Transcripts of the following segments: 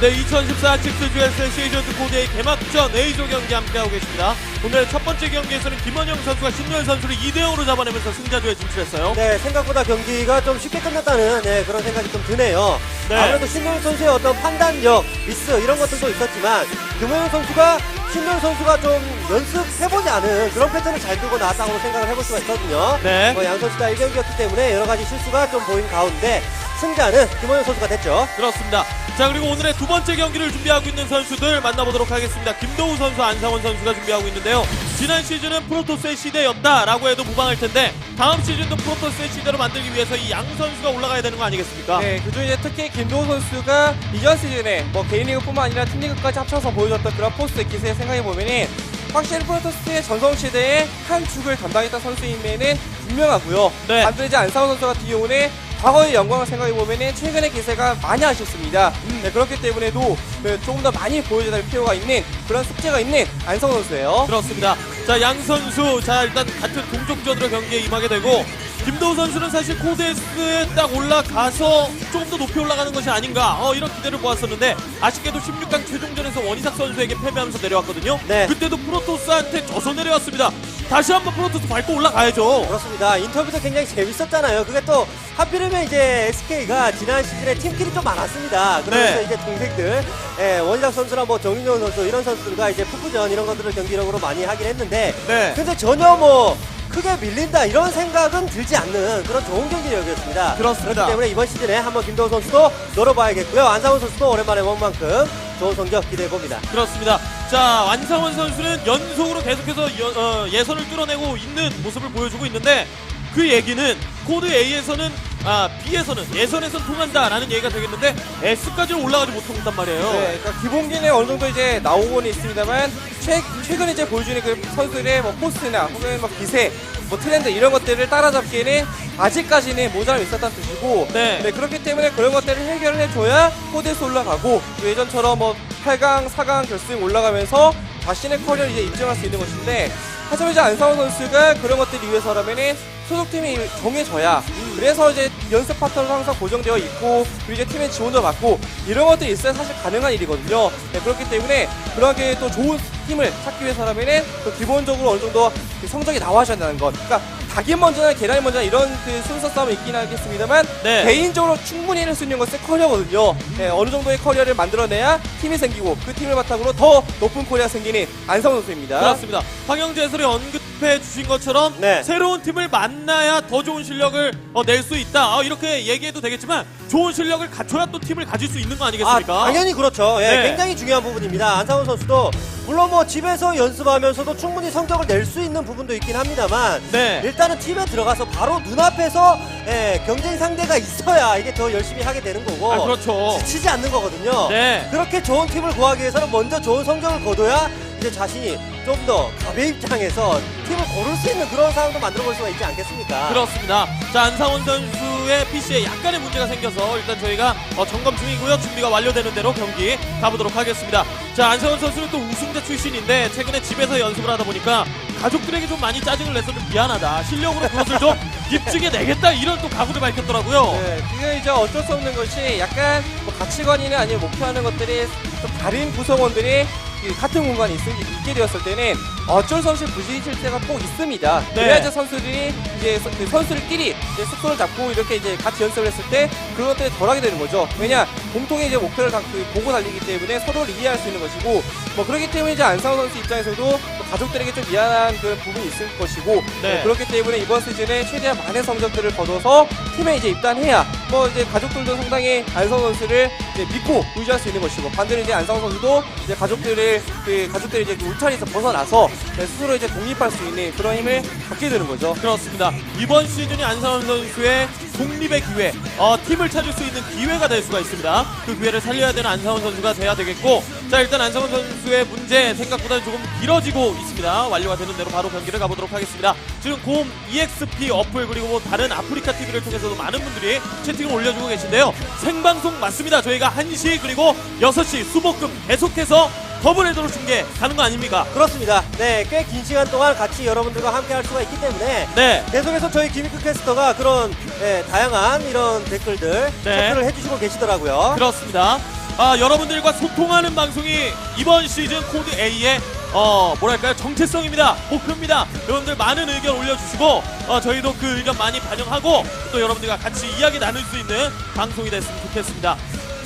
네, 2014 칙스주에스 시즌2 코드의 개막전 A조 경기 함께하고 계십니다. 오늘 첫 번째 경기에서는 김원영 선수가 신유현 선수를 2대0으로 잡아내면서 승자조에 진출했어요. 네, 생각보다 경기가 좀 쉽게 끝났다는 네, 그런 생각이 좀 드네요. 네. 아무래도 신동현 선수의 어떤 판단력, 미스 이런 것들도 있었지만 김호영 선수가 신동현 선수가 좀 연습해보지 않은 그런 패턴을 잘 두고 나왔다고 생각을 해볼 수가 있거든요. 네. 뭐 양 선수 다 1경기였기 때문에 여러 가지 실수가 좀 보인 가운데 승자는 김호영 선수가 됐죠. 그렇습니다. 자, 그리고 오늘의 두 번째 경기를 준비하고 있는 선수들 만나보도록 하겠습니다. 김도우 선수, 안상원 선수가 준비하고 있는데요. 지난 시즌은 프로토스의 시대였다라고 해도 무방할 텐데 다음 시즌도 프로토스의 시대로 만들기 위해서 이 양 선수가 올라가야 되는 거 아니겠습니까? 네, 그중 이제 특히 김도우 선수가 이전 시즌에 뭐 개인 리그뿐만 아니라 팀 리그까지 합쳐서 보여줬던 그런 포스트 기세 생각해 보면은 확실히 프로토스의 전성 시대에 한 축을 담당했던 선수임에는 분명하고요. 네. 이제 안상호 선수 같은 경우는 과거의 영광을 생각해 보면은 최근의 기세가 많이 아쉽습니다. 네, 그렇기 때문에도 네, 조금 더 많이 보여줘야 될 필요가 있는 그런 숙제가 있는 안상호 선수예요. 그렇습니다. 자, 양 선수, 자, 일단 같은 동족전으로 경기에 임하게 되고, 김도우 선수는 사실 코데스에 딱 올라가서 조금 더 높이 올라가는 것이 아닌가, 어, 이런 기대를 보았었는데, 아쉽게도 16강 최종전에서 원희삭 선수에게 패배하면서 내려왔거든요. 네. 그때도 프로토스한테 져서 내려왔습니다. 다시 한번 프로토스 밟고 올라가야죠. 그렇습니다. 인터뷰도 굉장히 재밌었잖아요. 그게 또 하필이면 이제 SK가 지난 시즌에 팀끼리 좀 많았습니다. 그러면서 네. 이제 동생들, 예, 원희락 선수나 뭐 정윤용 선수 이런 선수들과 이제 풋부전 이런 것들을 경기력으로 많이 하긴 했는데, 네. 근데 전혀 뭐 크게 밀린다 이런 생각은 들지 않는 그런 좋은 경기력이었습니다. 그렇습니다. 그렇기 때문에 이번 시즌에 한번 김도호 선수도 노려봐야겠고요. 안상훈 선수도 오랜만에 본 만큼 좋은 성적 기대해 봅니다. 그렇습니다. 자, 완상원 선수는 연속으로 계속해서 여- 어, 예선을 뚫어내고 있는 모습을 보여주고 있는데 그 얘기는 코드 A에서는 아, B에서는 예선에선 통한다라는 얘기가 되겠는데 S까지는 올라가지 못한단 말이에요. 네, 그러니까 기본기는 어느 정도 이제 나오고는 있습니다만 최, 최근 이제 보여주는 그 선수들의 뭐 포스나 혹은 뭐 기세, 뭐 트렌드 이런 것들을 따라잡기에는 아직까지는 모자람이 있었다는 뜻이고 네. 그렇기 때문에 그런 것들을 해결을 해줘야 코드에서 올라가고 또 예전처럼 뭐 8강, 4강 결승 올라가면서 자신의 커리어를 이제 입증할 수 있는 것인데 하지만 이제 안상원 선수가 그런 것들을 위해서라면은 소속팀이 정해져야 그래서 이제 연습 파트너도 항상 고정되어 있고 그리고 이제 팀의 지원도 받고 이런 것들이 있어야 사실 가능한 일이거든요. 네, 그렇기 때문에 그렇게 또 좋은 팀을 찾기 위해서라면은 또 기본적으로 어느 정도 그 성적이 나와줘야 한다는 것. 그러니까 닭이 먼저나 계란이 먼저나 이런 그 순서 싸움이 있긴 하겠습니다만 네. 개인적으로 충분히 할수 있는 것은 커리어거든요. 네, 어느 정도의 커리어를 만들어내야 팀이 생기고 그 팀을 바탕으로 더 높은 커리어가 생기는 안성훈 선수입니다. 그렇습니다. 황영재 해설이 언급 해 주신 것처럼 네. 새로운 팀을 만나야 더 좋은 실력을 어, 낼 수 있다. 어, 이렇게 얘기해도 되겠지만 좋은 실력을 갖춰야 또 팀을 가질 수 있는 거 아, 아니겠습니까? 당연히 그렇죠. 예, 네. 굉장히 중요한 부분입니다. 안상훈 선수도 물론 뭐 집에서 연습하면서도 충분히 성적을 낼 수 있는 부분도 있긴 합니다만 네. 일단은 팀에 들어가서 바로 눈앞에서 예, 경쟁 상대가 있어야 이게 더 열심히 하게 되는 거고 아, 그렇죠. 지치지 않는 거거든요. 네. 그렇게 좋은 팀을 구하기 위해서는 먼저 좋은 성적을 거둬야 이제 자신이 좀더 가배 입장에서 팀을 고를 수 있는 그런 상황도 만들어 볼 수가 있지 않겠습니까? 그렇습니다. 자 안상원 선수의 PC에 약간의 문제가 생겨서 일단 저희가 어, 점검 중이고요. 준비가 완료되는 대로 경기 가보도록 하겠습니다. 자 안상원 선수는 또 우승자 출신인데 최근에 집에서 연습을 하다 보니까 가족들에게 좀 많이 짜증을 냈어도 미안하다. 실력으로 그것을 좀 입증해 내겠다 이런 또 각오를 밝혔더라고요. 네, 그게 이제 어쩔 수 없는 것이 약간 뭐 가치관이나 아니면 목표하는 것들이 좀 다른 구성원들이 그 같은 공간에 있, 있게 되었을 때는 어쩔 수 없이 부딪힐 때가 꼭 있습니다. 네. 그래야 선수들이 이제 서- 그 선수들끼리 이제 숙소를 잡고 이렇게 이제 같이 연습을 했을 때 그런 것들이 덜하게 되는 거죠. 왜냐 공통의 이제 목표를 다 그 보고 달리기 때문에 서로를 이해할 수 있는 것이고 뭐 그렇기 때문에 이제 안상호 선수 입장에서도 뭐 가족들에게 좀 미안한 그런 부분이 있을 것이고 네. 뭐 그렇기 때문에 이번 시즌에 최대한 많은 성적들을 거둬서 팀에 이제 입단해야 뭐 이제 가족들도 상당히 안성 선수를 이제 믿고 유지할 수 있는 것이고 반대로 이제 안성 선수도 이제 가족들을 그 가족들이 이제 그 울타리에서 벗어나서 네, 스스로 이제 독립할 수 있는 그런 힘을 갖게 되는 거죠. 그렇습니다. 이번 시즌이 안상원 선수의 독립의 기회, 어, 팀을 찾을 수 있는 기회가 될 수가 있습니다. 그 기회를 살려야 되는 안상원 선수가 돼야 되겠고, 자 일단 안상원 선수의 문제 생각보다 조금 길어지고 있습니다. 완료가 되는 대로 바로 경기를 가보도록 하겠습니다. 지금 곰 EXP 어플 그리고 뭐 다른 아프리카 TV를 통해서도 많은 분들이 채팅을 올려주고 계신데요. 생방송 맞습니다. 저희가 1시 그리고 6시 수목금 계속해서 더블 헤더로 중계 가는 거 아닙니까? 그렇습니다. 네, 꽤 긴 시간 동안 같이 여러분들과 함께 할 수가 있기 때문에 네. 계속해서 저희 김익크 캐스터가 그런 네, 다양한 이런 댓글들 네. 체크를 해주시고 계시더라고요. 그렇습니다. 아, 여러분들과 소통하는 방송이 이번 시즌 코드 A의 어 뭐랄까요 정체성입니다 목표입니다 여러분들 많은 의견 올려주시고 어, 저희도 그 의견 많이 반영하고 또 여러분들과 같이 이야기 나눌 수 있는 방송이 됐으면 좋겠습니다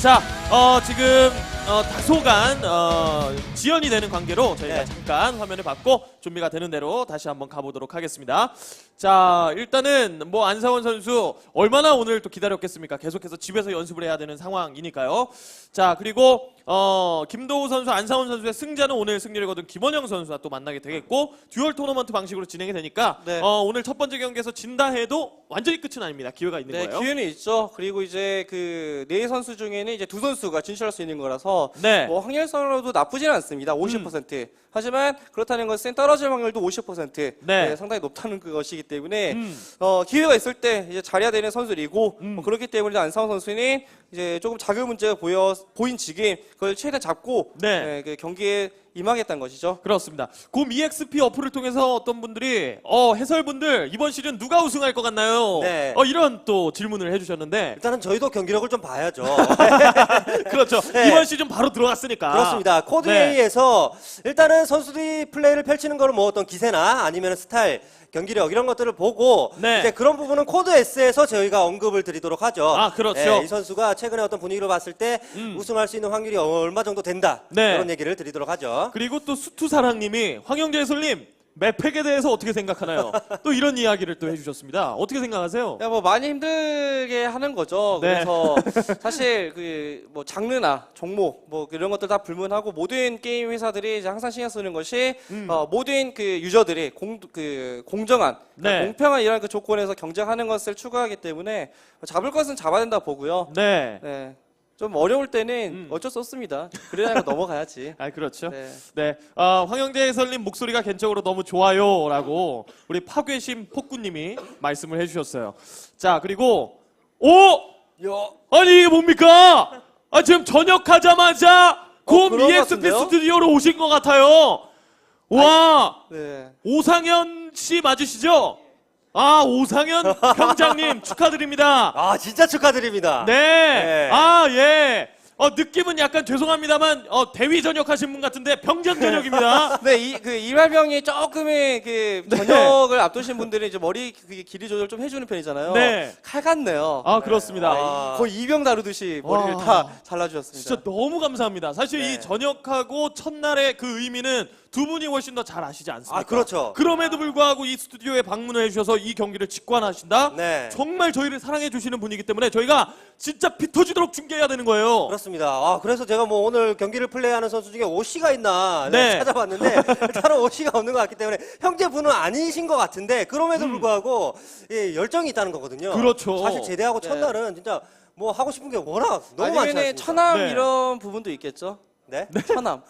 자 어, 지금 어, 다소간 어, 지연이 되는 관계로 저희가 네. 잠깐 화면을 받고 준비가 되는 대로 다시 한번 가보도록 하겠습니다. 자, 일단은 뭐 안상원 선수 얼마나 오늘 또 기다렸겠습니까? 계속해서 집에서 연습을 해야 되는 상황이니까요. 자, 그리고 어, 김도우 선수, 안상원 선수의 승자는 오늘 승리를 거둔 김원영 선수와 또 만나게 되겠고 듀얼 토너먼트 방식으로 진행이 되니까 네. 어, 오늘 첫 번째 경기에서 진다 해도 완전히 끝은 아닙니다. 기회가 있는 네, 거예요. 기회는 있죠. 그리고 이제 그 네 선수 중에는 이제 두 선수가 진출할 수 있는 거라서 네. 뭐 확률상으로도 나쁘지는 않습니다. 50%. 하지만 그렇다는 것은 떨어질 확률도 50% 네. 네, 상당히 높다는 것이기 때문에 음. 어, 기회가 있을 때 이제 잘해야 되는 선수이고 음. 뭐 그렇기 때문에 안상원 선수는 이제 조금 작은 문제가 보여 보인 지금 그걸 최대한 잡고 네. 네, 그 경기에 임하겠다는 것이죠. 그렇습니다. 곰 EXP 어플을 통해서 어떤 분들이 어 해설분들 이번 시즌 누가 우승할 것 같나요? 네. 어 이런 또 질문을 해주셨는데 일단은 저희도 경기력을 좀 봐야죠. 그렇죠. 네. 이번 시즌 바로 들어갔으니까 그렇습니다. 코드 네. A에서 일단은 선수들이 플레이를 펼치는 거는 뭐 어떤 기세나 아니면 스타일, 경기력 이런 것들을 보고 네. 이제 그런 부분은 코드 S에서 저희가 언급을 드리도록 하죠. 아, 그렇죠. 네, 이 선수가 최근에 어떤 분위기를 봤을 때 음. 우승할 수 있는 확률이 얼마 정도 된다. 네. 그런 얘기를 드리도록 하죠. 그리고 또 수투사랑님이 황영재 해설님 맵팩에 대해서 어떻게 생각하나요? 또 이런 이야기를 또 해주셨습니다. 어떻게 생각하세요? 야, 뭐 많이 힘들게 하는 거죠. 네. 그래서 사실 그 뭐 장르나 종목 뭐 이런 것들 다 불문하고 모든 게임 회사들이 이제 항상 신경 쓰는 것이 음. 어, 모든 그 유저들이 공 그 공정한 그러니까 네. 공평한 이런 그 조건에서 경쟁하는 것을 추구하기 때문에 잡을 것은 잡아야 된다 보고요. 네. 네. 좀 어려울 때는 음. 어쩔 수 없습니다. 그래야 넘어가야지. 아 그렇죠. 네. 네, 아, 황영재 해설님 목소리가 개인적으로 너무 좋아요라고 우리 파괴심 폭구님이 말씀을 해주셨어요. 자 그리고 오 아니 이게 뭡니까? 아 지금 전역하자마자 곰 그런 것 같은데요? 스튜디오로 오신 것 같아요. 와 네. 오상현 씨 맞으시죠? 아 오상현 평장님 축하드립니다. 아 진짜 축하드립니다. 네. 네. 아, 예. 어, 느낌은 약간 죄송합니다만, 어, 대위 전역하신 분 같은데, 병장 전역입니다. 네, 이, 그, 이발병이 조금의 그, 전역을 앞두신 분들은 이제 머리 그 길이 조절 좀 해주는 편이잖아요. 네. 칼 같네요. 아, 그렇습니다. 아. 거의 이병 다루듯이 머리를 와. 다 잘라주셨습니다. 진짜 너무 감사합니다. 사실 네. 이 전역하고 첫날의 그 의미는 두 분이 훨씬 더 잘 아시지 않습니까? 아 그렇죠. 그럼에도 불구하고 이 스튜디오에 방문을 해주셔서 이 경기를 직관하신다? 네. 정말 저희를 사랑해 주시는 분이기 때문에 저희가 진짜 피 터지도록 중계해야 되는 거예요. 그렇습니다. 아, 그래서 제가 뭐 오늘 경기를 플레이하는 선수 중에 오씨가 있나 네. 네, 찾아봤는데 일단은 오씨가 없는 것 같기 때문에 형제분은 아니신 것 같은데 그럼에도 불구하고 예, 열정이 있다는 거거든요. 음. 그렇죠. 사실 제대하고 네. 첫날은 진짜 뭐 하고 싶은 게 워낙 너무 많지 아니면은 않습니까? 처남 네. 이런 부분도 있겠죠? 네? 처남.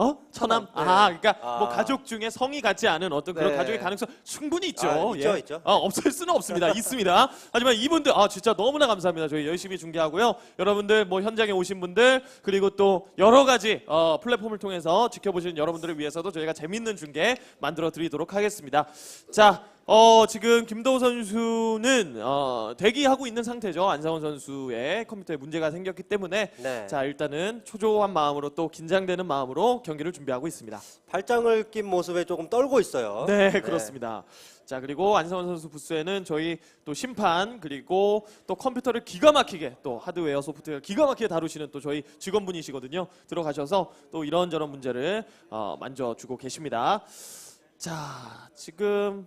어? 처남? 네. 아, 그러니까 뭐 아. 가족 중에 성이 같지 않은 어떤 그런 네. 가족의 가능성 충분히 있죠. 아, 있죠, 예. 있죠. 아, 없을 수는 없습니다. 있습니다. 하지만 이분들 아 진짜 너무나 감사합니다. 저희 열심히 중계하고요. 여러분들 뭐 현장에 오신 분들 그리고 또 여러 가지 어, 플랫폼을 통해서 지켜보시는 여러분들을 위해서도 저희가 재밌는 중계 만들어 드리도록 하겠습니다. 자. 어, 지금 김도우 선수는 어, 대기하고 있는 상태죠. 안상원 선수의 컴퓨터에 문제가 생겼기 때문에 네. 자, 일단은 초조한 마음으로 또 긴장되는 마음으로 경기를 준비하고 있습니다. 발장을 낀 모습에 조금 떨고 있어요. 네, 그렇습니다. 자, 그리고 안상원 선수 부스에는 저희 또 심판 그리고 또 컴퓨터를 기가 막히게 또 하드웨어 소프트웨어 기가 막히게 다루시는 또 저희 직원분이시거든요. 들어가셔서 또 이런저런 문제를 어, 만져주고 계십니다. 자, 지금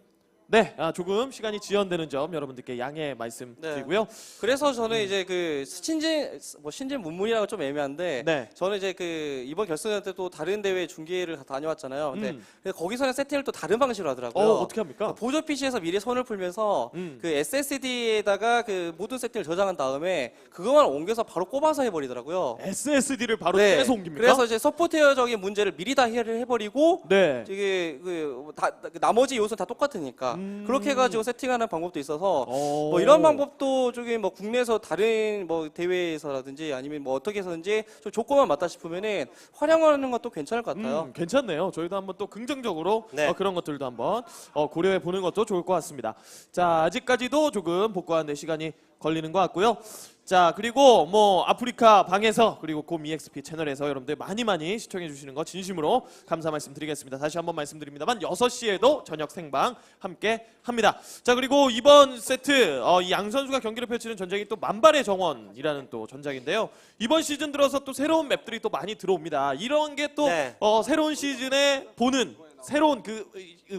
네, 아, 조금 시간이 지연되는 점 여러분들께 양해 말씀드리고요. 그래서 저는 이제 그 신진 뭐 신진 문문이라고 좀 애매한데 네. 저는 이제 그 이번 결승전 때 또 다른 대회 중계를 다 다녀왔잖아요. 근데 음. 거기서는 세팅을 또 다른 방식으로 하더라고요. 어, 어떻게 합니까? 보조 PC에서 미리 손을 풀면서 음. 그 SSD에다가 그 모든 세팅을 저장한 다음에 그것만 옮겨서 바로 꼽아서 해버리더라고요. SSD를 바로 네. 떼서 옮깁니까? 그래서 이제 소프트웨어적인 문제를 미리 다 해결을 해버리고 네. 이게 그 다, 그 나머지 요소는 다 똑같으니까 음. 그렇게 해가지고 세팅하는 방법도 있어서 오. 뭐 이런 방법도 저기 뭐 국내에서 다른 뭐 대회에서라든지 아니면 뭐 어떻게 해서든지 좀 조건만 맞다 싶으면은 활용하는 것도 괜찮을 것 같아요. 음, 괜찮네요. 저희도 한번 또 긍정적으로 네. 어, 그런 것들도 한번 어, 고려해 보는 것도 좋을 것 같습니다. 자, 아직까지도 조금 복구하는데 시간이 걸리는 것 같고요. 자, 그리고 뭐 아프리카 방에서 그리고 곰 EXP 채널에서 여러분들 많이 많이 시청해 주시는 거 진심으로 감사 말씀드리겠습니다. 다시 한번 말씀드립니다만 6시에도 저녁 생방 함께 합니다. 자, 그리고 이번 세트 어, 이양 선수가 경기를 펼치는 전장이 또 만발의 정원이라는 또 전장인데요. 이번 시즌 들어서 또 새로운 맵들이 또 많이 들어옵니다. 이런 게또 네. 어, 새로운 시즌에 보는 새로운 그,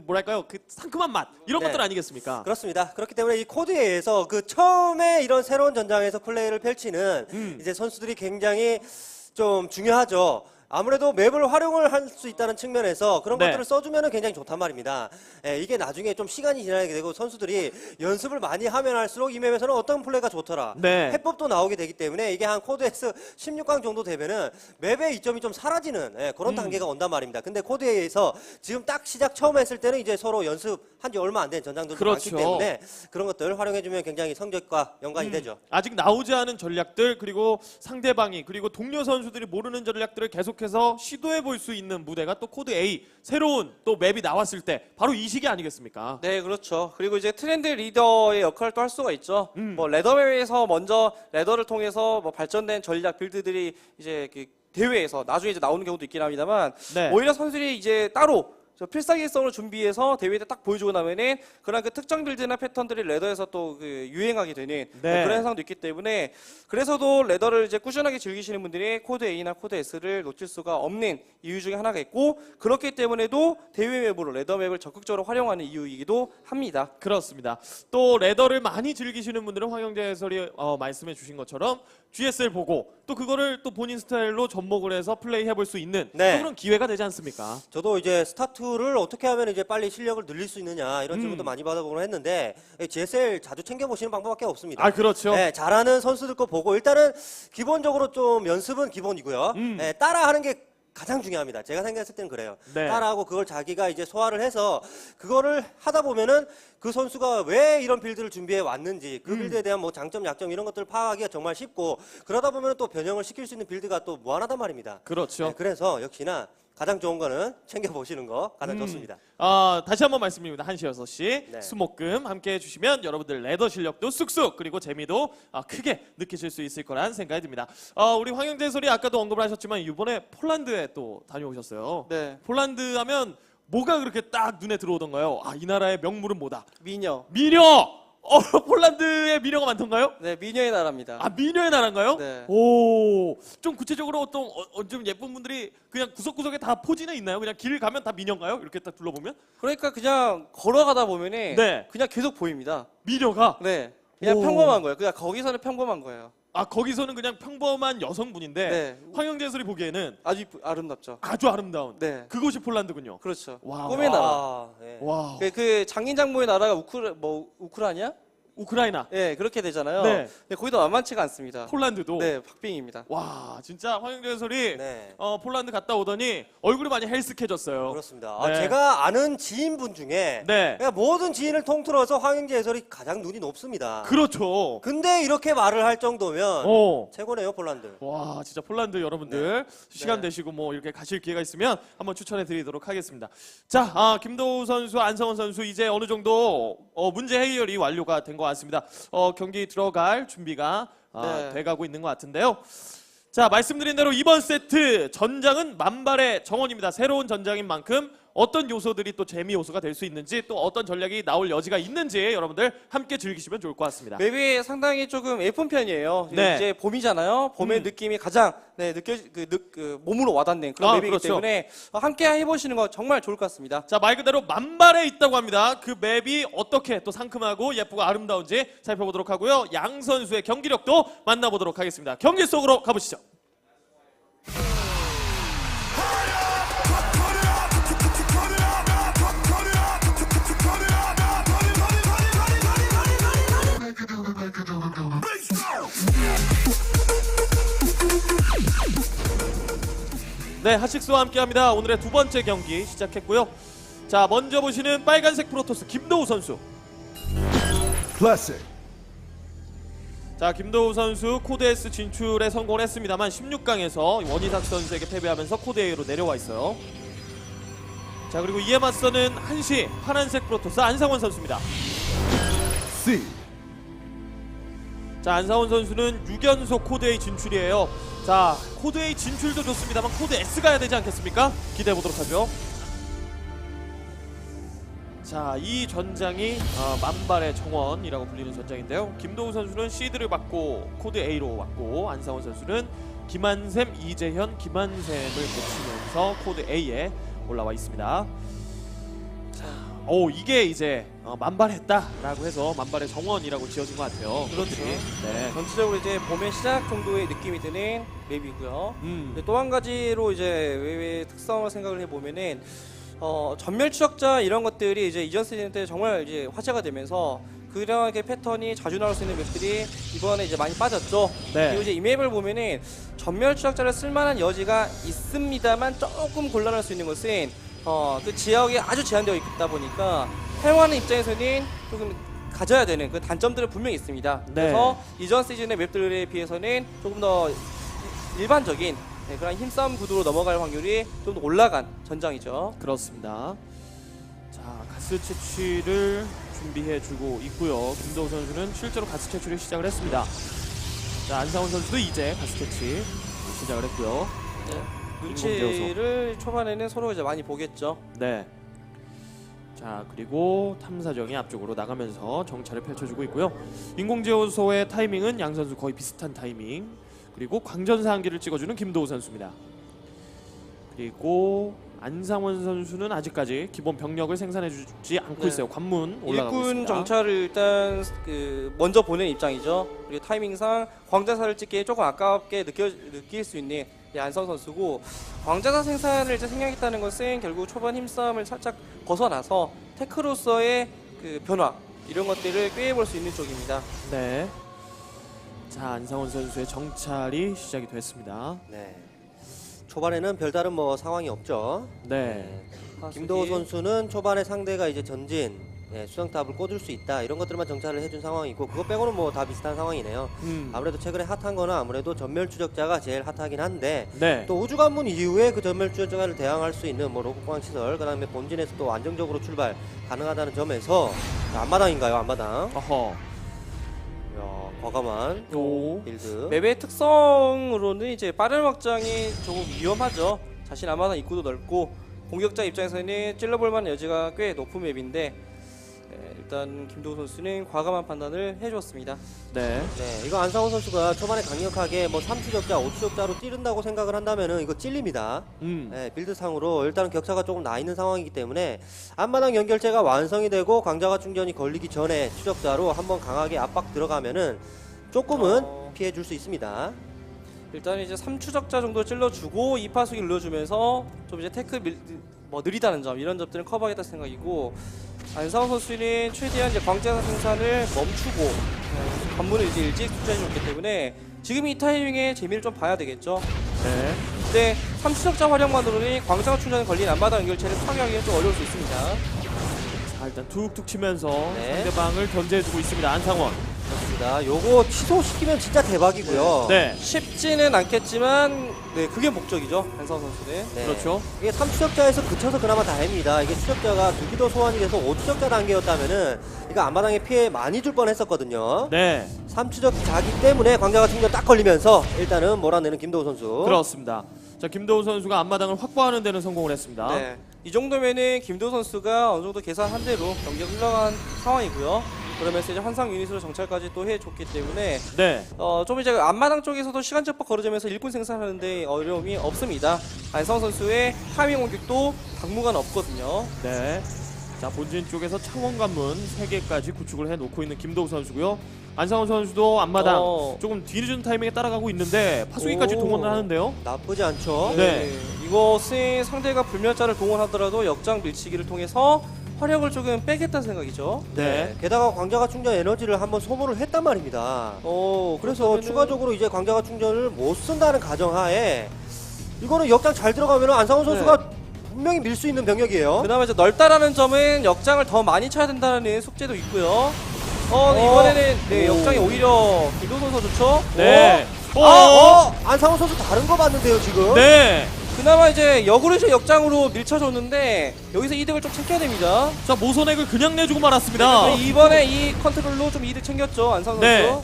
뭐랄까요 그 상큼한 맛 이런 네. 것들 아니겠습니까? 그렇습니다. 그렇기 때문에 이 코드에 의해서 그 처음에 이런 새로운 전장에서 플레이를 펼치는 음. 이제 선수들이 굉장히 좀 중요하죠. 아무래도 맵을 활용을 할 수 있다는 측면에서 그런 네. 것들을 써주면 굉장히 좋단 말입니다. 예, 이게 나중에 좀 시간이 지나게 되고 선수들이 연습을 많이 하면 할수록 이 맵에서는 어떤 플레이가 좋더라. 네. 해법도 나오게 되기 때문에 이게 한 코드 X 16강 정도 되면은 맵의 이점이 좀 사라지는 예, 음. 그런 단계가 온단 말입니다. 근데 코드에 의해서 지금 딱 시작 처음 했을 때는 이제 서로 연습한 지 얼마 안 된 전장들도 그렇죠. 많기 때문에 그런 것들 활용해주면 굉장히 성적과 연관이 되죠. 아직 나오지 않은 전략들 그리고 상대방이 그리고 동료 선수들이 모르는 전략들을 계속 해서 시도해 볼 수 있는 무대가 또 코드 A 새로운 또 맵이 나왔을 때 바로 이 시기 아니겠습니까? 네, 그렇죠. 그리고 이제 트렌드 리더의 역할을 또 할 수가 있죠. 음. 뭐 레더맵에서 먼저 레더를 통해서 뭐 발전된 전략 빌드들이 이제 그 대회에서 나중에 이제 나오는 경우도 있긴 합니다만 네. 오히려 선수들이 이제 따로 저 필살기성으로 준비해서 대회 때 딱 보여주고 나면은 그런 그 특정 빌드나 패턴들이 레더에서 또 그 유행하게 되는 네. 그런 현상도 있기 때문에 그래서도 레더를 이제 꾸준하게 즐기시는 분들이 코드 A나 코드 S를 놓칠 수가 없는 이유 중에 하나가 있고 그렇기 때문에도 대회 맵으로 레더 맵을 적극적으로 활용하는 이유이기도 합니다. 그렇습니다. 또 레더를 많이 즐기시는 분들은 황영재 해설이 어, 말씀해 주신 것처럼 GS를 보고 또 그거를 또 본인 스타일로 접목을 해서 플레이 해 볼 수 있는 네. 또 그런 기회가 되지 않습니까? 저도 이제 스타트 를 어떻게 하면 이제 빨리 실력을 늘릴 수 있느냐 이런 음. 질문도 많이 받아보곤 했는데 GSL 자주 챙겨 보시는 방법밖에 없습니다. 아 그렇죠. 네, 잘하는 선수들 거 보고 일단은 기본적으로 좀 연습은 기본이고요. 음. 네, 따라하는 게 가장 중요합니다. 제가 생각했을 때는 그래요. 네. 따라하고 그걸 자기가 이제 소화를 해서 그거를 하다 보면은 그 선수가 왜 이런 빌드를 준비해 왔는지 그 음. 빌드에 대한 뭐 장점, 약점 이런 것들을 파악하기가 정말 쉽고 그러다 보면 또 변형을 시킬 수 있는 빌드가 또 무한하단 말입니다. 그렇죠. 네, 그래서 역시나 가장 좋은 거는 챙겨 보시는 거 가장 음. 좋습니다. 아, 다시 한번 말씀드립니다. 1시 6시 네. 수목금 함께 해주시면 여러분들 레더 실력도 쑥쑥 그리고 재미도 아, 크게 느끼실 수 있을 거란 생각이 듭니다. 아, 우리 황영재 소리 아까도 언급을 하셨지만 이번에 폴란드에 또 다녀오셨어요. 네. 폴란드 하면 뭐가 그렇게 딱 눈에 들어오던가요? 아, 이 나라의 명물은 뭐다? 미녀. 미녀! 어, 폴란드에 미녀가 많던가요? 네, 미녀의 나라입니다. 아, 미녀의 나라인가요? 네. 오, 좀 구체적으로 어떤, 어, 어, 좀 예쁜 분들이 그냥 구석구석에 다 포진해 있나요? 그냥 길 가면 다 미녀인가요? 이렇게 딱 둘러보면? 그러니까 그냥 걸어가다 보면은 네. 그냥 계속 보입니다. 미녀가? 네. 그냥 오. 평범한 거예요. 그냥 거기서는 평범한 거예요. 아 거기서는 그냥 평범한 여성분인데 네. 황영재 해설이 보기에는 아주 이쁘- 아름답죠. 아주 아름다운 네. 그곳이 폴란드군요. 그렇죠. 와우. 꿈의 나라. 아, 네. 와 그, 그 장인 장모의 나라가 우크라 뭐 우크라냐? 우크라이나, 네, 그렇게 되잖아요. 네. 근데 거기도 만만치가 않습니다. 폴란드도 네, 박빙입니다. 와 진짜 황영재 해설이 네. 어, 폴란드 갔다 오더니 얼굴이 많이 헬스케졌어요. 그렇습니다. 네. 아, 제가 아는 지인분 중에 네, 그냥 모든 지인을 통틀어서 황영재 해설이 가장 눈이 높습니다. 그렇죠. 근데 이렇게 말을 할 정도면 어. 최고네요, 폴란드. 와 진짜 폴란드 여러분들 시간 네. 되시고 뭐 이렇게 가실 기회가 있으면 한번 추천해 드리도록 하겠습니다. 자, 아, 김도우 선수, 안성원 선수 이제 어느 정도 어, 문제 해결이 완료가 된것 같습니다. 어, 경기 들어갈 준비가 아, 네. 돼가고 있는 것 같은데요. 자, 말씀드린 대로 이번 세트 전장은 만발의 정원입니다. 새로운 전장인 만큼 어떤 요소들이 또 재미 요소가 될 수 있는지 또 어떤 전략이 나올 여지가 있는지 여러분들 함께 즐기시면 좋을 것 같습니다. 맵이 상당히 조금 예쁜 편이에요. 네. 이제 봄이잖아요. 봄의 음. 느낌이 가장 네, 느껴 그, 느, 그 몸으로 와닿는 그런 아, 맵이기 그렇죠. 때문에 함께 해보시는 거 정말 좋을 것 같습니다. 자, 말 그대로 만발에 있다고 합니다. 그 맵이 어떻게 또 상큼하고 예쁘고 아름다운지 살펴보도록 하고요. 양 선수의 경기력도 만나보도록 하겠습니다. 경기 속으로 가보시죠. 네, 하식스와 함께합니다. 오늘의 두 번째 경기 시작했고요. 자, 먼저 보시는 빨간색 프로토스 김도우 선수. Classic. 자, 김도우 선수 코드 S 진출에 성공을 했습니다만 16강에서 원희삭 선수에게 패배하면서 코드 A로 내려와 있어요. 자, 그리고 이에 맞서는 한시 파란색 프로토스 안상원 선수입니다. C. 자, 안상원 선수는 6연속 코드 A 진출이에요. 자, 코드 A 진출도 좋습니다만 코드 S 가야 되지 않겠습니까? 기대해 보도록 하죠. 자, 이 전장이 어, 만발의 정원이라고 불리는 전장인데요. 김도우 선수는 시드를 받고 코드 A로 왔고 안상원 선수는 김한샘, 이재현, 김한샘을 거치면서 코드 A에 올라와 있습니다. 자, 오 이게 이제 어, 만발했다라고 해서 만발의 정원이라고 지어진 것 같아요. 그렇죠. 네. 전체적으로 이제 봄의 시작 정도의 느낌이 드는 맵이고요. 음. 또 한 가지로 이제 외의 특성을 생각을 해보면은 어, 전멸 추적자 이런 것들이 이제 이전 시즌 때 정말 이제 화제가 되면서 그런 게 패턴이 자주 나올 수 있는 맵들이 이번에 이제 많이 빠졌죠. 네. 그리고 이제 이 맵을 보면은 전멸 추적자를 쓸만한 여지가 있습니다만 조금 곤란할 수 있는 것은 어, 그 지역에 아주 제한되어 있다 보니까 사용하는 입장에서는 조금 가져야 되는 그 단점들은 분명히 있습니다. 네. 그래서 이전 시즌의 맵들에 비해서는 조금 더 일반적인 네, 그런 힘싸움 구도로 넘어갈 확률이 좀 더 올라간 전장이죠. 그렇습니다. 자 가스 채취를 준비해주고 있고요. 김도우 선수는 실제로 가스 채취를 시작을 했습니다. 자 안상훈 선수도 이제 가스 채취 시작을 했고요. 눈치를 초반에는 서로 이제 많이 보겠죠. 네. 자 그리고 탐사정이 앞쪽으로 나가면서 정찰을 펼쳐주고 있고요. 인공지호소의 타이밍은 양 선수 거의 비슷한 타이밍. 그리고 광전사 한 기를 찍어주는 김도우 선수입니다. 그리고 안상원 선수는 아직까지 기본 병력을 생산해주지 않고 네. 있어요. 관문 올라가고 일꾼 있습니다. 정찰을 일단 그 먼저 보낸 입장이죠. 그리고 타이밍상 광자사를 찍기에 조금 아깝게 느껴, 느낄 수 있는 이 안성 선수고 광자사 생산을 이제 생략했다는 것은 결국 초반 힘싸움을 살짝 벗어나서 테크로서의 그 변화 이런 것들을 꾀해볼 수 있는 쪽입니다. 네. 자 안상원 선수의 정찰이 시작이 됐습니다. 네. 초반에는 별다른 뭐 상황이 없죠. 네. 김도호 선수는 초반에 상대가 이제 전진 예, 수정탑을 꽂을 수 있다 이런 것들만 정찰을 해준 상황이고 그거 빼고는 뭐 다 비슷한 상황이네요. 음. 아무래도 최근에 핫한 거는 아무래도 전멸 추적자가 제일 핫하긴 한데 네. 또 우주 관문 이후에 그 전멸 추적자를 대항할 수 있는 뭐 로봇광 시설 그다음에 본진에서 또 안정적으로 출발 가능하다는 점에서 자, 앞마당인가요 앞마당? 어허. 이야, 과감한 오. 빌드. 맵의 특성으로는 이제 빠른 확장이 조금 위험하죠. 자신 아마도 입구도 넓고 공격자 입장에서는 찔러볼 만한 여지가 꽤 높은 맵인데 예, 일단 김도우 선수는 과감한 판단을 해주었습니다. 네. 네, 이거 안상훈 선수가 초반에 강력하게 뭐 3추적자, 5추적자로 찌른다고 생각을 한다면은 이거 찔립니다. 음. 네, 빌드상으로 일단은 격차가 조금 나 있는 상황이기 때문에 앞마당 연결체가 완성이 되고 광자가 충전이 걸리기 전에 추적자로 한번 강하게 압박 들어가면은 조금은 어. 피해 줄 수 있습니다. 일단 이제 3추적자 정도 찔러주고 2파수기 눌러주면서 좀 이제 테크 밀, 뭐 느리다는 점 이런 점들은 커버하겠다 생각이고 안상호 선수는 최대한 이제 광자사 생산을 멈추고 어, 관문을 이제 일찍 투자해줬기 때문에 지금 이 타이밍에 재미를 좀 봐야 되겠죠. 네. 근데 3추적자 활용만으로는 광자가 충전에 걸린 안마당 연결체를 파괴하기는 좀 어려울 수 있습니다. 자 일단 툭툭 치면서 네. 상대방을 견제해주고 있습니다. 안상원. 그렇습니다. 요거 취소시키면 진짜 대박이고요. 네. 쉽지는 않겠지만 네 그게 목적이죠 안상호 선수는. 네. 그렇죠. 이게 3추적자에서 그쳐서 그나마 다행입니다. 이게 추적자가 두기도 소환이 돼서 5추적자 단계였다면은 이거 앞마당에 피해 많이 줄 뻔했었거든요. 네. 3추적자기 때문에 광자가 충전 딱 걸리면서 일단은 몰아내는 김도우 선수. 그렇습니다. 자 김도우 선수가 앞마당을 확보하는 데는 성공을 했습니다. 네. 이 정도면은 김도 선수가 어느 정도 계산한 대로 경기가 흘러간 상황이고요. 그러면서 이제 환상 유닛으로 정찰까지 또 해줬기 때문에 네. 어, 좀 이제 앞마당 쪽에서도 시간 적박 걸어지면서 일꾼 생산하는데 어려움이 없습니다. 안성 선수의 타이밍 공격도 당무가 없거든요. 네. 자 본진 쪽에서 창원 관문 3개까지 구축을 해놓고 있는 김도우 선수고요. 안상원 선수도 앞마당 어. 조금 뒤늦은 타이밍에 따라가고 있는데 파수기까지 오. 동원을 하는데요. 나쁘지 않죠. 네. 이것은 상대가 불멸자를 동원하더라도 역장 밀치기를 통해서 화력을 조금 빼겠다는 생각이죠. 네. 게다가 광자가 충전 에너지를 한번 소모를 했단 말입니다. 어, 그래서 그렇다면은- 추가적으로 이제 광자가 충전을 못 쓴다는 가정하에 이거는 역장 잘 들어가면 안상훈 선수가 분명히 밀 수 있는 병력이에요. 그나마 이제 넓다라는 점은 역장을 더 많이 쳐야 된다는 숙제도 있고요. 어, 어. 이번에는 네, 오. 역장이 오히려 김도선 선수 좋죠? 네. 어? 어. 아, 어? 안상훈 선수 다른 거 봤는데요 지금. 네. 그나마 이제 역으로 역장으로 밀쳐줬는데 여기서 이득을 좀 챙겨야 됩니다. 자 모선액을 그냥 내주고 말았습니다. 그래서 이번에 이 컨트롤로 좀 이득 챙겼죠 안상 선수. 네.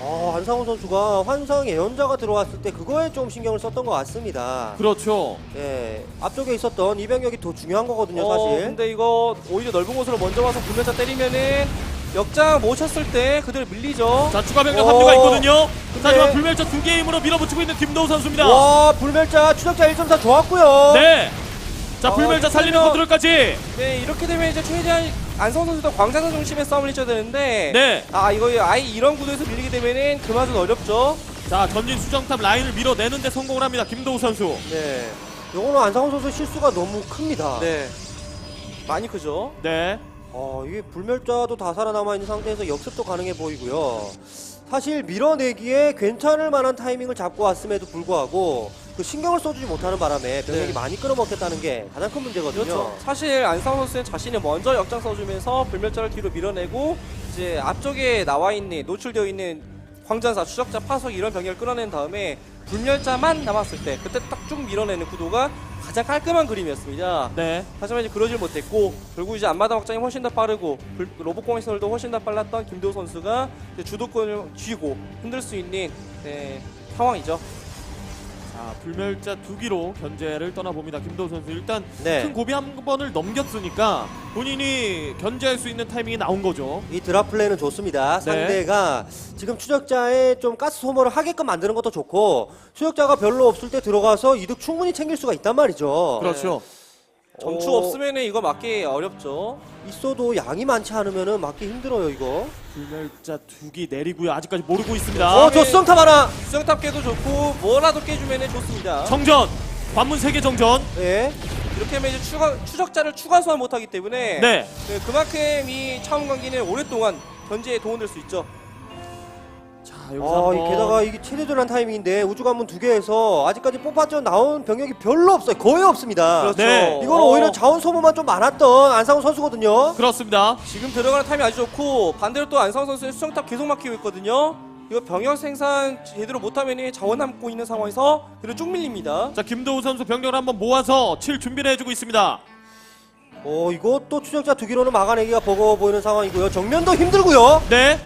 어, 안상훈 선수가 환상 예언자가 들어왔을 때 그거에 좀 신경을 썼던 것 같습니다. 그렇죠. 예, 앞쪽에 있었던 이병력이 더 중요한 거거든요 어, 사실. 근데 이거 오히려 넓은 곳으로 먼저 와서 불면차 때리면은 역장 못 쳤을 때 그대로 밀리죠. 자 추가 병력 어. 합류가 있거든요. 근데- 하지만 불멸자 두 개의 힘으로 밀어붙이고 있는 김도우 선수입니다. 와 불멸자 추적자 1.4 좋았고요. 네. 자 어, 불멸자 살리는 그러면- 컨트롤까지. 네 이렇게 되면 이제 최대한 안성 선수도 광장선 중심의 싸움을 해줘야 되는데 네. 아 이거 아예 이런 구도에서 밀리게 되면은 그마저 어렵죠. 자 전진 수정탑 라인을 밀어내는데 성공을 합니다. 김도우 선수. 네. 요거는 안상훈 선수 실수가 너무 큽니다. 네. 많이 크죠. 네. 어, 이게 불멸자도 다 살아남아 있는 상태에서 역습도 가능해 보이고요. 사실 밀어내기에 괜찮을 만한 타이밍을 잡고 왔음에도 불구하고 그 신경을 써주지 못하는 바람에 병력이 네. 많이 끌어먹겠다는 게 가장 큰 문제거든요. 그렇죠. 사실 안상 선수는 자신이 먼저 역장 써주면서 불멸자를 뒤로 밀어내고 이제 앞쪽에 나와 있는 노출되어 있는 광전사, 추적자, 파석 이런 병력을 끌어낸 다음에 불멸자만 남았을 때 그때 딱 쭉 밀어내는 구도가 가장 깔끔한 그림이었습니다. 네. 하지만 이제 그러질 못했고 결국 이제 앞마당 확장이 훨씬 더 빠르고 불- 로봇공의 선을도 훨씬 더 빨랐던 김도우 선수가 주도권을 쥐고 흔들 수 있는 네, 상황이죠. 자 불멸자 두 기로 견제를 떠나봅니다. 김도우 선수 일단 네. 큰 고비 한 번을 넘겼으니까 본인이 견제할 수 있는 타이밍이 나온 거죠. 이 드랍 플레이는 좋습니다. 네. 상대가 지금 추적자에 좀 가스 소모를 하게끔 만드는 것도 좋고 추적자가 별로 없을 때 들어가서 이득 충분히 챙길 수가 있단 말이죠. 그렇죠. 점추 어, 없으면은 이거 맞기 어렵죠. 있어도 양이 많지 않으면은 막기 힘들어요 이거. 불멸자 두기 내리고요. 아직까지 모르고 있습니다. 어, 저 수정탑 하나. 수정탑 깨도 좋고 뭐라도 깨주면은 좋습니다. 정전. 관문 세개 정전. 예. 이렇게 하면 이제 추가, 추적자를 추가 소환 못하기 때문에 네. 네, 그만큼 이 차원 관계는 오랫동안 견제에 도움될 수 있죠. 자 여기서 아, 이 한번 게다가 이게 최대전한 타이밍인데 우주 관문 두 개에서 아직까지 뽑았죠 나온 병력이 별로 없어요. 거의 없습니다. 그렇죠. 네. 이거는 어, 오히려 자원 소모만 좀 많았던 안상훈 선수거든요. 그렇습니다. 지금 들어가는 타임이 아주 좋고 반대로 또 안상 선수의 수정탑 계속 막히고 있거든요. 이거 병역 생산 제대로 못하면 자원 남고 있는 상황에서 그리고 쭉 밀립니다. 자 김도우 선수 병력을 한번 모아서 칠 준비를 해주고 있습니다. 어, 이것도 추적자 두 기로는 막아내기가 버거워 보이는 상황이고요. 정면도 힘들고요. 네.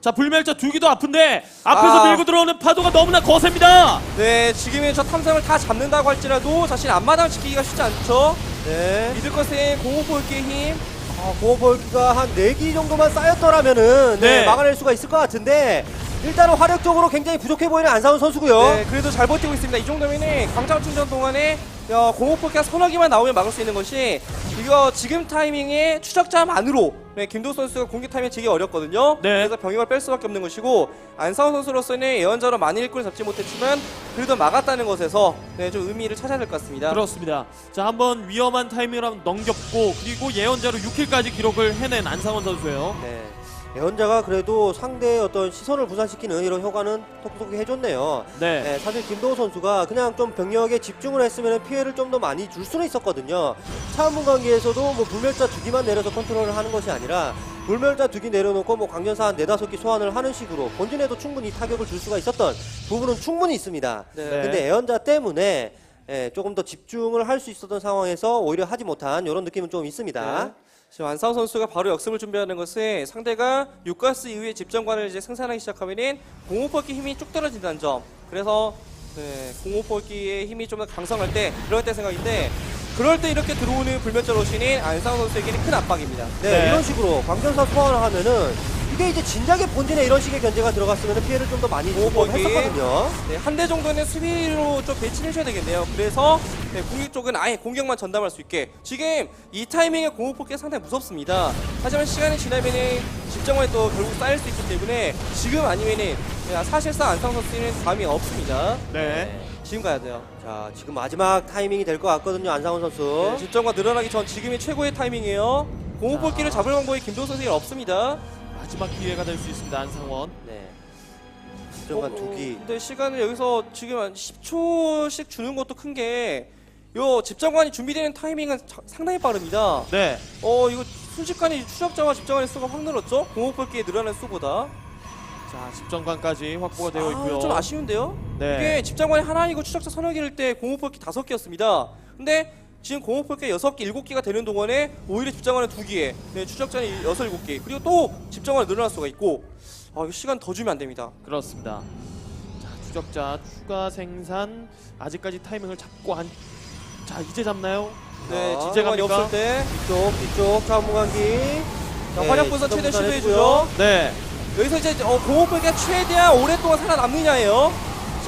자 불멸자 두 기도 아픈데 앞에서 아. 밀고 들어오는 파도가 너무나 거셉니다. 네, 지금은 저 탐상을 다 잡는다고 할지라도 사실 앞마당 지키기가 쉽지 않죠. 네. 믿을 것은 공호포획기의 힘. 아, 고어벌기가 한 4기 정도만 쌓였더라면은 네, 네. 막아낼 수가 있을 것 같은데 일단은 화력적으로 굉장히 부족해 보이는 안상훈 선수고요. 네, 그래도 잘 버티고 있습니다. 이 정도면은 광장 충전 동안에 어, 공호포기가 서너 개만 나오면 막을 수 있는 것이 이거 지금 타이밍에 추적자만으로 네, 김도 선수가 공격 타이밍 되게 어렵거든요. 네. 그래서 병역을 뺄 수밖에 없는 것이고 안상훈 선수로서는 예언자로 많은 일꾼을 잡지 못했지만 그래도 막았다는 것에서 네, 좀 의미를 찾아야 될 것 같습니다. 그렇습니다. 자 한번 위험한 타이밍을 한번 넘겼고 그리고 예언자로 6킬까지 기록을 해낸 안상원 선수예요. 네. 예언자가 그래도 상대의 어떤 시선을 분산시키는 이런 효과는 톡톡히 해줬네요. 네. 네, 사실 김도호 선수가 그냥 좀 병력에 집중을 했으면 피해를 좀 더 많이 줄 수는 있었거든요. 차원문 관계에서도 뭐 불멸자 두 기만 내려서 컨트롤을 하는 것이 아니라 불멸자 두기 내려놓고 뭐 광전사 한 네다섯 기 소환을 하는 식으로 본진에도 충분히 타격을 줄 수가 있었던 부분은 충분히 있습니다. 네. 근데 애언자 때문에 예, 조금 더 집중을 할 수 있었던 상황에서 오히려 하지 못한 이런 느낌은 좀 있습니다. 네. 지금 안상훈 선수가 바로 역습을 준비하는 것은 상대가 육가스 이후에 집정관을 이제 생산하기 시작하면은 공호포기 힘이 쭉 떨어진다는 점. 그래서 네, 공호포기의 힘이 좀 더 강성할 때 그럴 때 생각인데 그럴 때 이렇게 들어오는 불멸자 로신인 안상훈 선수에게는 큰 압박입니다. 네, 네. 이런 식으로 광전사 소환을 하면은 이게 이제 진작에 본진에 이런 식의 견제가 들어갔으면 피해를 좀 더 많이 주고. 했었거든요. 네, 한 대 정도는 수비로 좀 배치를 해줘야 되겠네요. 그래서 네, 공격 쪽은 아예 공격만 전담할 수 있게. 지금 이 타이밍에 공호포기가 상당히 무섭습니다. 하지만 시간이 지나면은 집정관이 또 결국 쌓일 수 있기 때문에 지금 아니면은 네, 사실상 안상 선수는 감이 없습니다. 네. 지금 가야 돼요. 자, 지금 마지막 타이밍이 될 것 같거든요, 안상훈 선수. 네, 집정관 늘어나기 전 지금이 최고의 타이밍이에요. 공호포기를 잡을 방법이 김도우 선수에게 없습니다. 마지막 기회가 될 수 있습니다. 안상원. 네. 집정관 어, 두 기. 근데 시간을 여기서 지금 한 10초씩 주는 것도 큰 게 요 집정관이 준비되는 타이밍은 자- 상당히 빠릅니다. 네. 어 이거 순식간에 추적자와 집정관의 수가 확 늘었죠? 공업볼기에 늘어난 수보다. 자, 집정관까지 확보가 되어 아, 있고요. 좀 아쉬운데요? 네. 이게 집정관이 하나이고 추적자 서너 개일 때 공업볼기 다섯 개였습니다. 근데 지금 공업볼기 여섯 개, 일곱 개가 되는 동안에 오히려 집정관은 두 개, 네, 추적자는 여섯, 일곱 개. 그리고 또 집정관이 늘어날 수가 있고, 아 이거 시간 더 주면 안 됩니다. 그렇습니다. 자, 추적자 추가 생산 아직까지 타이밍을 잡고 한. 자, 이제 잡나요? 네, 자, 집정관이 갑니까? 없을 때 뒤쪽 뒤쪽 차무관기. 자, 네, 활약 분산 최대 시도해주죠. 네. 여기서 이제 어, 공업볼기가 최대한 오랫동안 살아남느냐예요.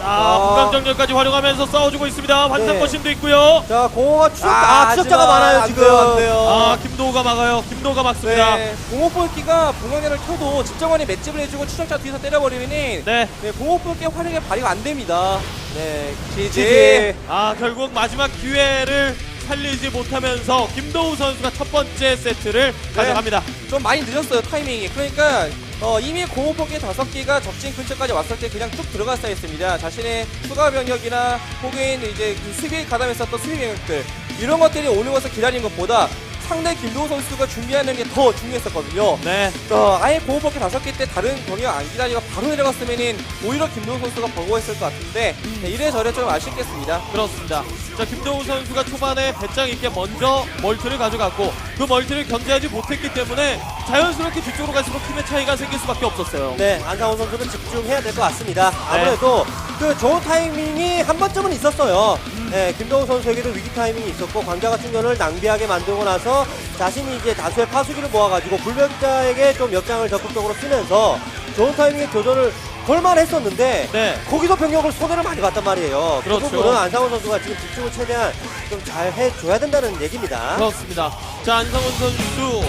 자, 아. 분광정렬까지 활용하면서 싸워주고 있습니다. 환상 네. 머신도 있고요. 자 공허가 추적 아, 아, 추적자가 하지만 많아요 안 지금. 돼요, 안 돼요. 아, 김도우가 막아요. 김도우가 막습니다. 네, 공업볼기가 봉황년을 켜도 집정관이 맷집을 해주고 추적자 뒤에서 때려버리면은 네. 네, 공업볼기 활용이 발휘가 안 됩니다. 네. 지지. 아, 결국 마지막 기회를 살리지 못하면서 김도우 선수가 첫 번째 세트를 가져갑니다. 좀 많이 늦었어요 타이밍이. 그러니까 어, 이미 공업볼기 다섯 개가 적진 근처까지 왔을 때 그냥 쭉 들어갔어야 했습니다. 자신의 추가 병력이나 혹은 이제 그 수비 가담했었던 수비 병력들 이런 것들이 것을 기다리는 것보다 상대 김도우 선수가 준비하는 게 더 중요했었거든요. 네. 어, 아예 다섯 개때 다른 병력 안 기다리고 바로 내려갔으면은 오히려 김도우 선수가 버거웠을 것 같은데 네, 이래저래 좀 아쉽겠습니다. 그렇습니다. 자, 김도우 선수가 초반에 배짱 있게 먼저 멀티를 가져갔고 그 멀티를 견제하지 못했기 때문에 자연스럽게 뒤쪽으로 갈수록 팀의 차이가 생길 수밖에 없었어요. 네, 안상훈 선수는 집중해야 될 것 같습니다. 아무래도 그 좋은 타이밍이 한 번쯤은 있었어요. 네, 김동훈 선수에게도 위기 타이밍이 있었고 광자가 충전을 낭비하게 만들고 나서 자신이 이제 다수의 파수기를 모아가지고 불멸자에게 좀 역장을 적극적으로 쓰면서 좋은 타이밍에 교전을 걸만했었는데 네. 거기서 병력을 손해를 많이 봤단 말이에요. 그렇죠. 그 부분은 안상훈 선수가 지금 집중을 최대한 좀 잘 해줘야 된다는 얘기입니다. 그렇습니다. 자, 안성훈 선수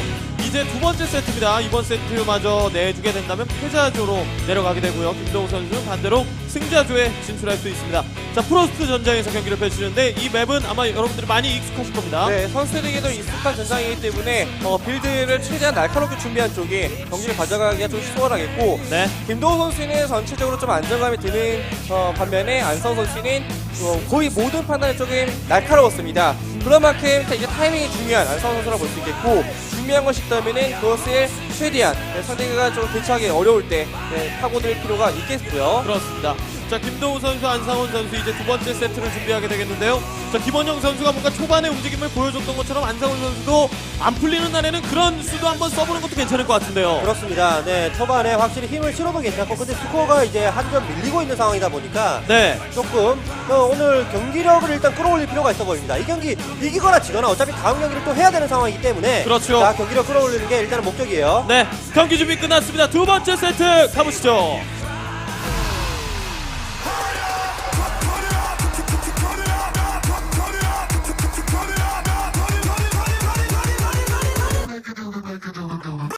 이제 두 번째 세트입니다. 이번 세트마저 내주게 된다면 패자조로 내려가게 되고요. 김도우 선수 반대로 승자조에 진출할 수 있습니다. 자, 프로스트 전장에서 경기를 펼치는데 이 맵은 아마 여러분들이 많이 익숙하실 겁니다. 네, 선수들에게도 익숙한 전장이기 때문에 어, 빌드를 최대한 날카롭게 준비한 쪽이 경기를 가져가기가 좀 수월하겠고 네. 김도우 선수는 전체적으로 좀 안정감이 드는 어, 반면에 안성 선수는 어, 거의 모든 판단이 조금 날카로웠습니다. 그런 만큼 이제 타이밍이 중요한 안성 선수라 볼 수 있겠고 중요한 것이 있다면은 그것을 최대한 네, 상대가 좀 대처하기 어려울 때 네, 파고들 필요가 있겠고요. 그렇습니다. 자, 김도우 선수, 안상훈 선수 이제 두 번째 세트를 준비하게 되겠는데요. 자, 김원영 선수가 뭔가 초반에 움직임을 보여줬던 것처럼 안상훈 선수도 안 풀리는 날에는 그런 수도 한번 써보는 것도 괜찮을 것 같은데요. 그렇습니다. 네, 초반에 확실히 힘을 실어도 괜찮고 근데 스코어가 이제 한 점 밀리고 있는 상황이다 보니까 네. 조금 어, 오늘 경기력을 일단 끌어올릴 필요가 있어 보입니다. 이 경기 이기거나 지거나 어차피 다음 경기를 또 해야 되는 상황이기 때문에 그렇죠. 자, 경기력 끌어올리는 게 일단은 목적이에요. 네. 경기 준비 끝났습니다. 두 번째 세트 가보시죠. Look at the look